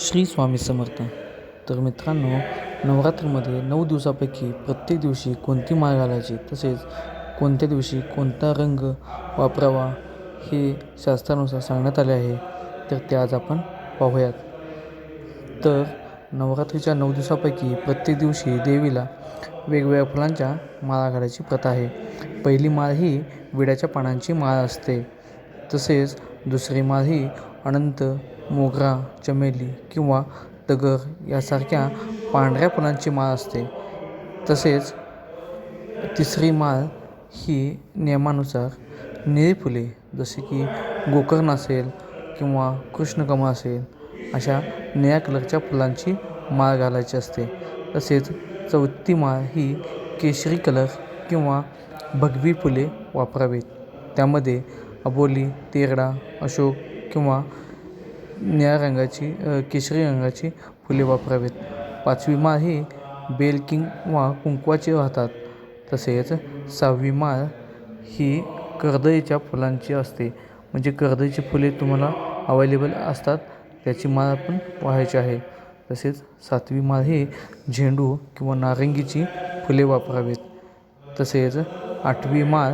श्री स्वामी समर्थ. तर मित्रांनो नवरात्रीमध्ये नऊ दिवसापैकी प्रत्येक दिवशी कोणती माळ घालायची? तसेच कोणत्या दिवशी कोणता रंग वापरावा हे शास्त्रानुसार सांगण्यात आले आहे तर ते आज आपण पाहूयात. तर नवरात्रीच्या नऊ दिवसापैकी प्रत्येक दिवशी देवीला वेगवेगळ्या फुलांच्या माळा घालायची प्रथा आहे. पहिली माळ ही विड्याच्या पानांची माळ असते. तसेच दुसरी माळ ही अनंत मोगरा चमेली किंवा तगर यासारख्या पांढऱ्या फुलांची माळ असते. तसेच तिसरी माळ ही नियमानुसार निळी फुले जसे की गोकर्ण असेल किंवा कृष्णकमळ असेल अशा निळ्या कलरच्या फुलांची माळ घालायची असते. तसेच चौथी माळ ही केशरी कलर किंवा भगवी फुले वापरावीत. त्यामध्ये अबोली तेरडा अशोक किंवा निळ्या रंगाची केशरी रंगाची फुले वापरावीत. पाचवी माळ ही बेल किंग वा कुंकवाची राहतात. तसेच सहावी माळ ही कर्दळीच्या फुलांची असते. म्हणजे कर्दळीची फुले तुम्हाला अवेलेबल असतात. त्याची माळ पण व्हायची आहे. तसेच सातवी माळ ही झेंडू किंवा नारंगीची फुले वापरावीत. तसेच आठवी माळ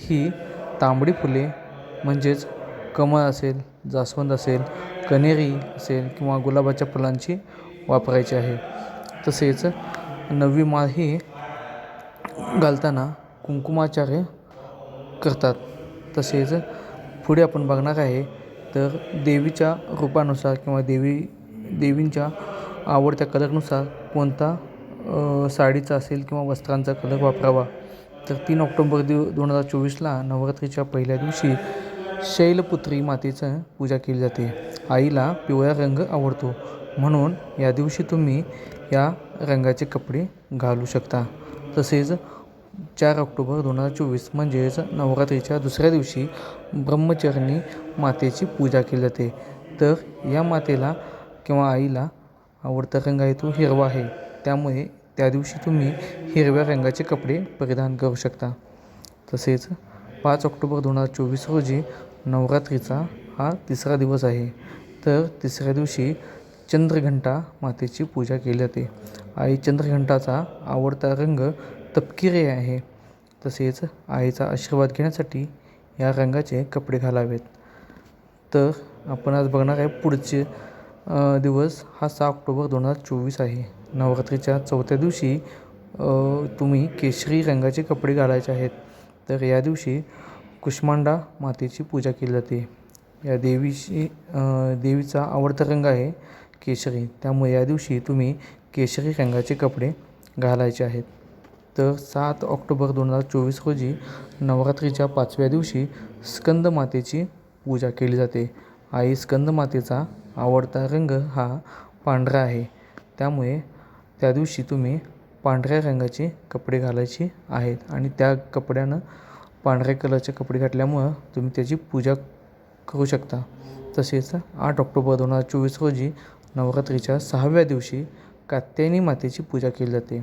ही तांबडी फुले म्हणजेच कमळ असेल जास्वंद असेल कण्हेरी असेल किंवा गुलाबाच्या फुलांची वापरायची आहे. तसेच नववी माळ ही घालताना कुंकुमाचार्य करतात. तसेच पुढे आपण बघणार आहे तर देवीच्या रूपानुसार किंवा देवी देवींच्या आवडत्या कलरनुसार कोणता साडीचा असेल किंवा वस्त्रांचा कलर वापरावा. तर तीन ऑक्टोंबर दिव दोन हजार चोवीसला नवरात्रीच्या पहिल्या दिवशी शैलपुत्री मातेचं पूजा केली जाते. आईला पिवळा रंग आवडतो. म्हणून या दिवशी तुम्ही या रंगाचे कपडे घालू शकता. तसेच चार ऑक्टोबर दोन हजार चोवीस म्हणजेच नवरात्रीच्या दुसऱ्या दिवशी ब्रह्मचरणी मातेची पूजा केली जाते. तर या मातेला किंवा आईला आवडता रंग आहे तो हिरवा आहे. त्यामुळे त्या दिवशी तुम्ही हिरव्या रंगाचे कपडे परिधान करू शकता. तसेच पाच ऑक्टोबर दोन हजार चोवीस रोजी नवरात्रीचा हा तिसरा दिवस आहे. तर तिसऱ्या दिवशी चंद्रघंटा मातेची पूजा केली जाते. आई चंद्रघंटाचा आवडता रंग तपकिरी आहे. तसेच आईचा आशीर्वाद घेण्यासाठी या रंगाचे कपडे घालावेत. तर आपण आज बघणार आहे पुढचे दिवस हा सहा ऑक्टोबर दोन हजार चोवीस आहे. नवरात्रीच्या चौथ्या दिवशी तुम्ही केशरी रंगाचे कपडे घालायचे आहेत. तर या दिवशी कुष्मांडा मातेची पूजा केली जाते. या देवीशी देवीचा आवडता रंग आहे केशरी. त्यामुळे या दिवशी तुम्ही केशरी रंगाचे कपडे घालायचे आहेत. तर सात ऑक्टोबर दोन हजार चोवीस रोजी नवरात्रीच्या पाचव्या दिवशी स्कंद मातेची पूजा केली जाते. आई स्कंद मातेचा आवडता रंग हा पांढरा आहे. त्यामुळे त्या दिवशी तुम्ही पांढऱ्या रंगाचे कपडे घालायचे आहेत आणि त्या कपड्यानं पांढऱ्या कलरचे कपडे घातल्यामुळं तुम्ही त्याची पूजा करू शकता. तसेच आठ ऑक्टोबर दोन हजार चोवीस रोजी नवरात्रीच्या सहाव्या दिवशी कात्यायनी मातेची पूजा केली जाते.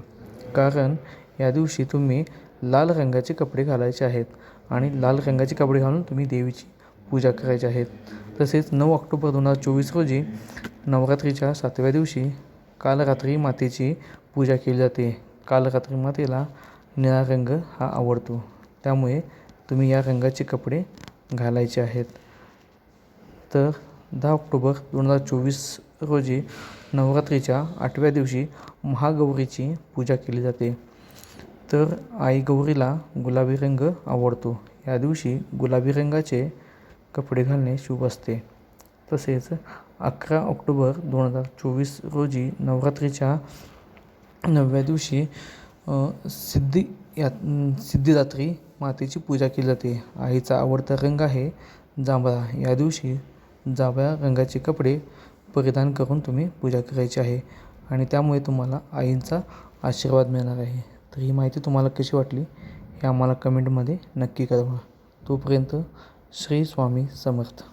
कारण या दिवशी तुम्ही लाल रंगाचे कपडे घालायचे आहेत आणि लाल रंगाचे कपडे घालून तुम्ही देवीची पूजा करायची आहेत. तसेच नऊ ऑक्टोबर दोन हजार चोवीस रोजी नवरात्रीच्या सातव्या दिवशी काल रात्री मातेची पूजा केली जाते. काल रात्री मातेला निळा रंग हा आवडतो. त्यामुळे तुम्ही या रंगाचे कपडे घालायचे आहेत. तर दहा ऑक्टोबर दोन हजार चोवीस रोजी नवरात्रीच्या आठव्या दिवशी महागौरीची पूजा केली जाते. तर आई गौरीला गुलाबी रंग आवडतो. या दिवशी गुलाबी रंगाचे कपडे घालणे शुभ असते. तसेच अकरा ऑक्टोबर दोन हजार चोवीस रोजी नवरात्रीच्या नवव्या दिवशी सिद्धी या सिद्धिदात्री मातेची पूजा केली जाते. आईचा आवडता रंग आहे जांभळा. या दिवशी जांभळ्या रंगाचे कपडे परिधान करून तुम्ही पूजा करायची आहे आणि त्यामुळे तुम्हाला आईंचा आशीर्वाद मिळणार आहे. तर ही माहिती तुम्हाला कशी वाटली हे आम्हाला कमेंटमध्ये नक्की कळवा. तोपर्यंत श्री स्वामी समर्थ.